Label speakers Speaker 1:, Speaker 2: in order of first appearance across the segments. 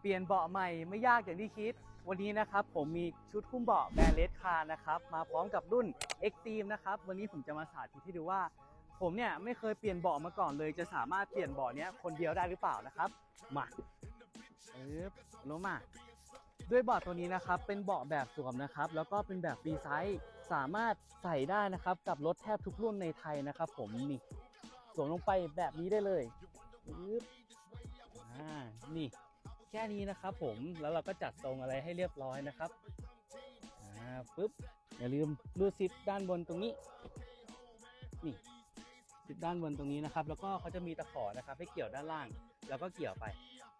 Speaker 1: เปลี่ยนเบาะใหม่ไม่ยากอย่างที่คิด วันนี้นะครับผมมีชุดคุ้มเบาะแบรนด์เลดคาร์นะครับมาพร้อมกับรุ่น Extreme นะครับวันนี้ผมจะมาสาธิตให้ดูว่า ผมเนี่ยไม่เคยเปลี่ยนเบาะมาก่อนเลย จะสามารถเปลี่ยนเบาะเนี้ยคนเดียวได้หรือเปล่านะครับมาเอ๊บลงมาด้วยเบาะตัวนี้นะครับเป็นเบาะแบบสวมนะครับแล้วก็เป็นแบบฟรีไซส์สามารถใส่ได้นะครับกับรถแทบทุกรุ่นในไทยนะครับ ผมนี่สวมลงไปแบบนี้ได้เลยปึ๊บอ่านี่ แค่นี้นะครับผมแล้วเราก็จัดทรงอะไรให้เรียบร้อยนะครับอ่าปึ๊บอย่าลืมรูดซิปด้านบนตรงนี้นี่ซิปด้านบนตรงนี้นะครับ แล้วก็เขาจะมีตะขอนะครับ ให้เกี่ยวด้านล่าง แล้วก็เกี่ยวไป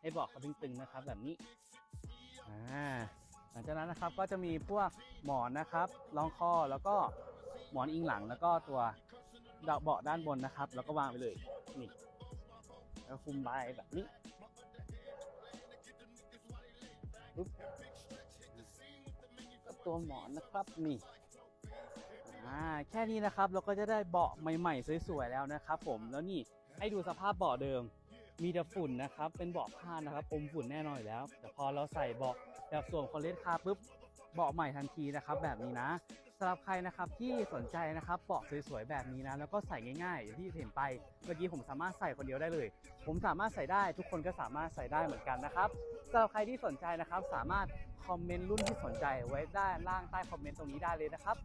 Speaker 1: ให้เบาะเขาตึงๆนะครับ แบบนี้อ่าหลังจากนั้นนะครับก็จะมีพวกหมอนนะครับรองคอแล้วก็หมอนอิงหลังแล้วก็ตัวเบาะด้านบนนะครับ แล้วก็วางไปเลยนี่แล้วคุมใบแบบนี้ ปุ๊บก็ตัวหมอนนะครับนี่อ่าแค่นี้นะครับเราก็จะได้เบาะใหม่ๆสวยๆแล้วนะครับ ผมแล้วนี่ให้ดูสภาพเบาะเดิม มีแต่ฝุ่นนะครับ เป็นเบาะผ้านะครับอมฝุ่นแน่นอนอยู่แล้ว แต่พอเราใส่เบาะแบบสวมคอลเลสคาร์ปุ๊บเบาะใหม่ทันทีนะครับ แบบนี้นะ สำหรับใครนะครับที่สนใจนะครับเปาะสวยๆแบบนี้นะแล้วก็ใส่ง่ายๆอย่างที่เห็นไปเมื่อกี้ผมสามารถใส่คนเดียวได้เลย ผมสามารถใส่ได้ทุกคนก็สามารถใส่ได้เหมือนกันนะครับสำหรับใครที่สนใจนะครับสามารถคอมเมนต์รุ่นที่สนใจไว้ด้านล่างใต้คอมเมนต์ตรงนี้ได้เลยนะครับ